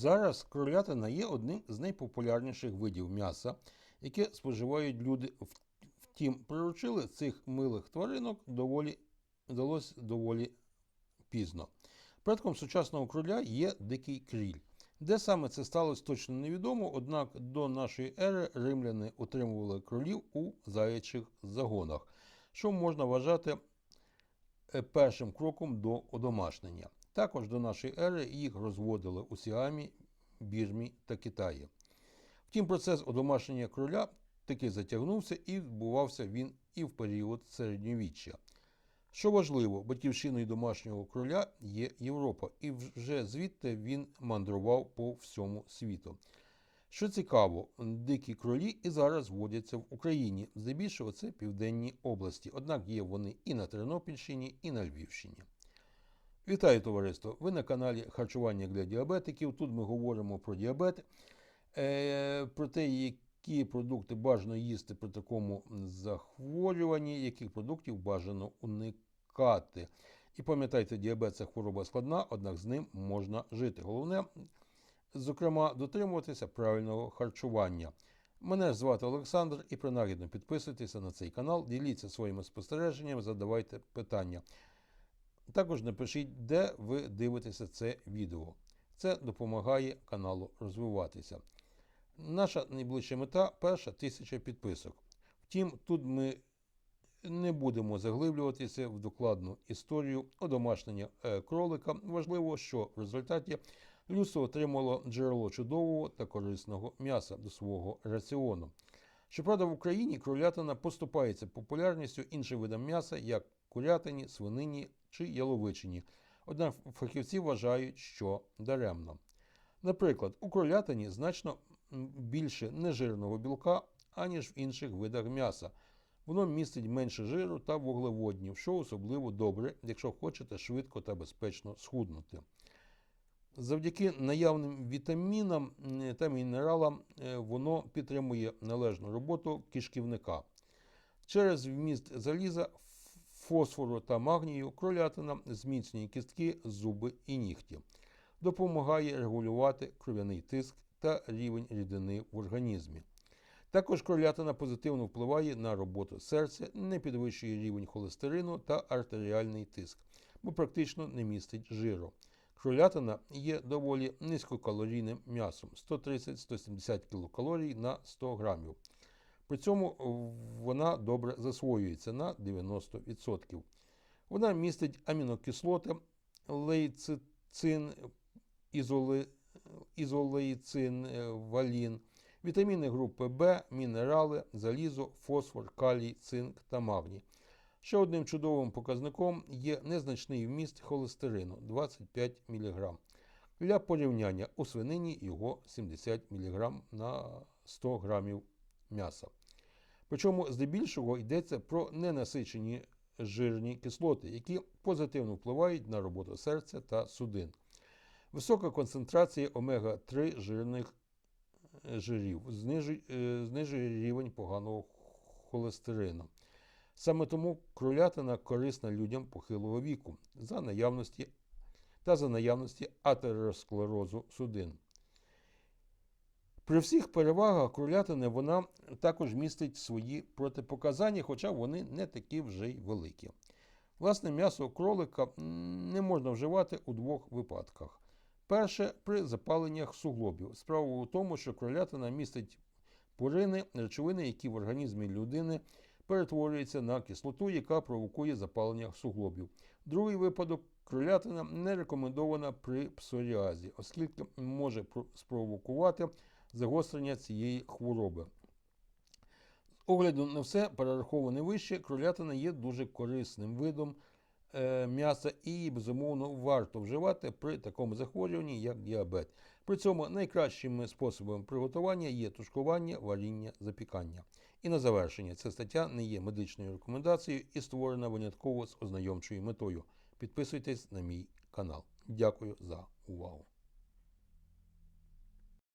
Зараз кролятина є одним з найпопулярніших видів м'яса, яке споживають люди. Втім, приручили цих милих тваринок доволі вдалося доволі пізно. Предком сучасного кроля є дикий кріль. Де саме це сталося, точно невідомо, однак до нашої ери римляни утримували кролів у заячих загонах, що можна вважати е, першим кроком до одомашнення. Також до нашої ери їх розводили у Сіамі, Бірмі та Китаї. Втім, процес одомашнення кроля таки затягнувся і відбувався він і в період середньовіччя. Що важливо, батьківщиною домашнього кроля є Європа, і вже звідти він мандрував по всьому світу. Що цікаво, дикі кролі і зараз водяться в Україні, здебільшого це південні області, однак є вони і на Тернопільщині, і на Львівщині. Вітаю товариство! Ви на каналі Харчування для діабетиків. Тут ми говоримо про діабет, е, про те, які продукти бажано їсти при такому захворюванні, яких продуктів бажано уникати. І пам'ятайте, діабет це хвороба складна, однак з ним можна жити. Головне, зокрема, дотримуватися правильного харчування. Мене звати Олександр і принагідно підписуйтеся на цей канал, діліться своїми спостереженнями, задавайте питання. Також напишіть, де ви дивитеся це відео. Це допомагає каналу розвиватися. Наша найближча мета перша тисяча підписок. Втім, тут ми не будемо заглиблюватися в докладну історію одомашнення е, кролика. Важливо, що в результаті людство отримало джерело чудового та корисного м'яса до свого раціону. Щоправда, в Україні кролятина поступається популярністю іншим видам м'яса, як курятині, свинині чи яловичині. Однак фахівці вважають, що даремно. Наприклад, у кролятині значно більше нежирного білка, аніж в інших видах м'яса. Воно містить менше жиру та вуглеводнів, що особливо добре, якщо хочете швидко та безпечно схуднути. Завдяки наявним вітамінам та мінералам е, воно підтримує належну роботу кишківника. Через вміст заліза, фосфору та магнію кролятина зміцнює кістки, зуби і нігті, допомагає регулювати кров'яний тиск та рівень рідини в організмі. Також кролятина позитивно впливає на роботу серця, не підвищує рівень холестерину та артеріальний тиск, бо практично не містить жиру. Кролятина є доволі низькокалорійним м'ясом 130-170 кілокалорій на 100 грамів. При цьому вона добре засвоюється на 90%. Вона містить амінокислоти, лейцин, ізоли, ізолейцин, е, валін, вітаміни групи В, мінерали, залізо, фосфор, калій, цинк та магній. Ще одним чудовим показником є незначний вміст холестерину 25 мг. Для порівняння у свинині його 70 мг на 100 грамів м'яса. Причому здебільшого йдеться про ненасичені жирні кислоти, які позитивно впливають на роботу серця та судин. Висока концентрація омега-3 жирних е, жирів е, знижує рівень поганого холестерину. Саме тому кролятина корисна людям похилого віку за наявності та за наявності атеросклерозу судин. При всіх перевагах кролятини вона також містить свої протипоказання, хоча вони не такі вже й великі. Власне, м'ясо кролика не можна вживати у двох випадках. Перше при запаленнях суглобів. Справа у тому, що кролятина містить пурини, речовини, які в організмі людини перетворюються на кислоту, яка провокує запалення суглобів. Другий випадок кролятина не рекомендована при псоріазі, оскільки може спровокувати загострення цієї хвороби. З огляду на все перераховане вище, кролятина є дуже корисним видом м'яса і безумовно варто вживати при такому захворюванні, як діабет. При цьому найкращими способами приготування є тушкування, варіння, запікання. І на завершення, ця стаття не є медичною рекомендацією і створена винятково з ознайомчою метою. Підписуйтесь на мій канал. Дякую за увагу.